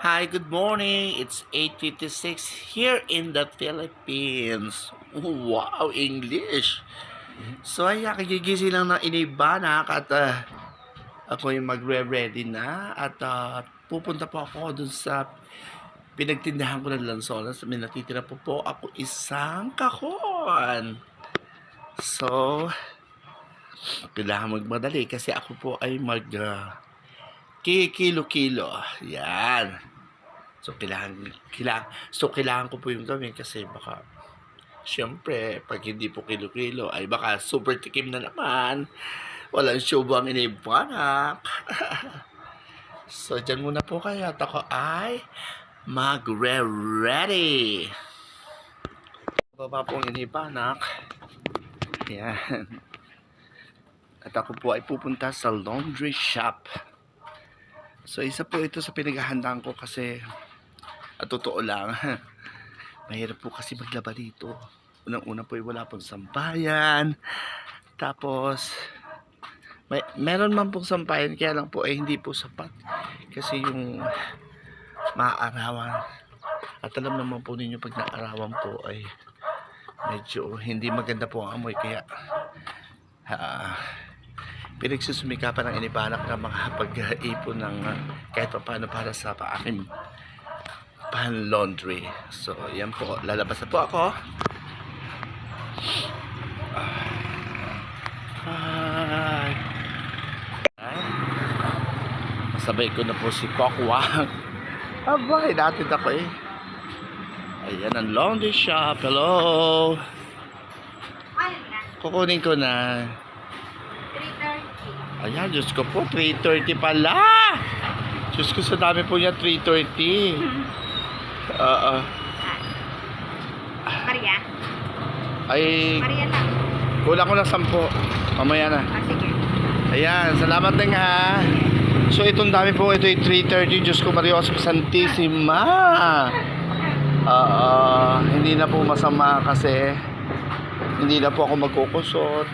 Hi, good morning. It's 8.56 here in the Philippines. Wow, English. So, ayan, kagigising lang ng inibanak at ah, ako yung magre-ready na at ah, pupunta po ako dun sa pinagtindahan ko ng lansones. May natitira po po ako isang kahon. So, kailangan magmadali kasi ako po ay mag ah, kikilo-kilo. Yan. So, kailangan, kailangan, so, kailangan ko po yung gawin kasi baka, syempre, pag hindi po kilo-kilo, ay baka super tikim na naman. Walang syubo ang inibanak. so, dyan muna po kayo at ako ay magre-ready. Baba po inibanak. Yan. At ako po ay pupunta sa laundry shop. So, isa po ito sa pinaghahandaan ko kasi at totoo lang, mahirap po kasi maglaba dito. Unang-una po ay wala pong sampayan. Tapos, may, meron man pong sampayan, kaya lang po ay hindi po sapat. Kasi yung maaarawan. At alam naman po ninyo pag naarawan po ay medyo hindi maganda po ang amoy. Kaya, ah, pinagsusumikapan ng inibanak na makapag-ipon ng uh, kahit pa paano para sa pa pan laundry. So, yan po. Lalabas na po ako. Ay. Ay. Sabay ko na po si Kokwang. Abay, natin ako eh. Ayan ang laundry shop. Hello. Kukunin ko na. 3.30. Ayan, Diyos ko po, 3.30 pala. Diyos ko, sa dami po niya, 3.30. Oo. Maria? ay, Maria lang. kulang ko ng 10. Mamaya na. Ah, sige. Ayan, salamat din ha. So, itong dami po, ito yung 3.30. Diyos ko, Marios Santissima. Oo, hindi na po masama kasi hindi na po ako magkukusot.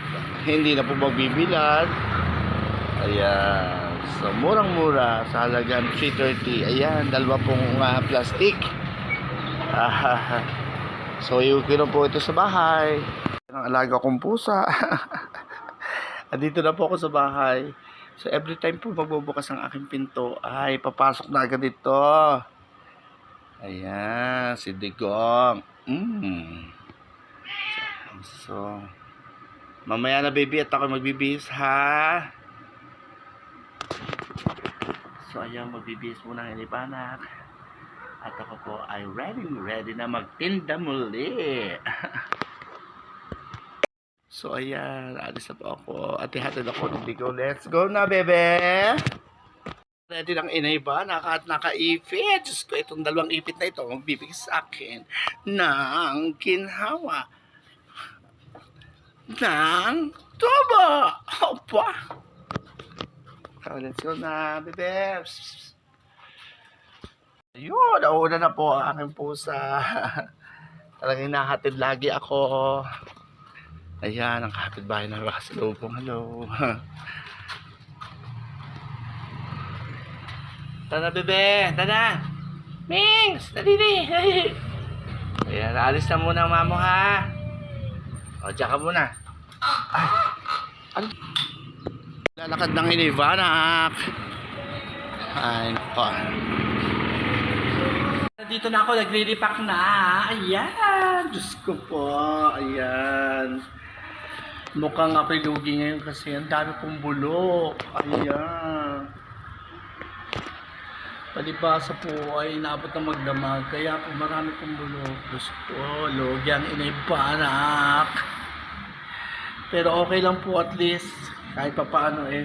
Hindi na po magbibilad. Ayan. So, murang-mura sa halagang 3.30. Ayan, dalawa pong ah, plastic. Ah, so, iuwi na po ito sa bahay. Ang alaga kong pusa. Andito na po ako sa bahay. So, every time po magbubukas ang aking pinto, ay, papasok na agad ito. Ayan, si Digong. Mm. So, mamaya na baby at ako magbibihis ha. So, ayan, magbibihis muna ang inipanak. At ako po ay ready, ready na magtinda muli. so, ayan, alis na po ako. At ihatid ako ng Digong. Let's go na, bebe! Ready ng inay ba? Naka, at nakaipit. Diyos ko, itong dalawang ipit na ito, magbibigay sa akin ng kinhawa ng tubo. Opa! So, let's go na, bebe. Ayun, nauna na po ang aking pusa. Talagang nahatid lagi ako. Ayan, ang kapitbahay na nakasalubong. Hello. Tara, bebe. Tara. Mings! Nadidi. Ayan, alis na muna mamo, ha? O, dyan ka muna. Ay. Ano? Lalakad ng inivanak. Ay, nako. Dito na ako, nagre-repack na. Ayan. Diyos ko po. Ayan. Mukhang ako'y lugi ngayon kasi ang dami kong bulok. Ayan. Palibasa po ay inaabot ng magdamag. Kaya po marami kong bulok. Diyos ko, lugi ang inibanak. Pero okay lang po at least. Kahit pa paano eh.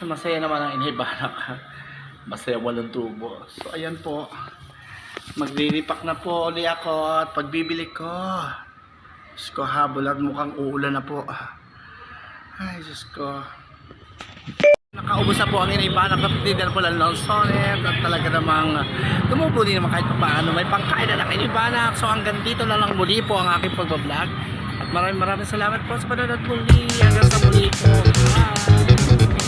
Masaya naman ang inibanak. Masaya walang tubo. So ayan po. Maglilipak na po uli ako at pagbibili ko. Diyos ko habol at mukhang uulan na po. Ay, Diyos ko. Nakaubos na po ang inibanak na tinidor po lang lonsonet at talaga namang tumubuli naman kahit paano. May pangkain na lang inibanak. So hanggang dito na lang muli po ang aking pagbablog. At maraming maraming salamat po sa panonood muli. Hanggang sa muli po. Bye!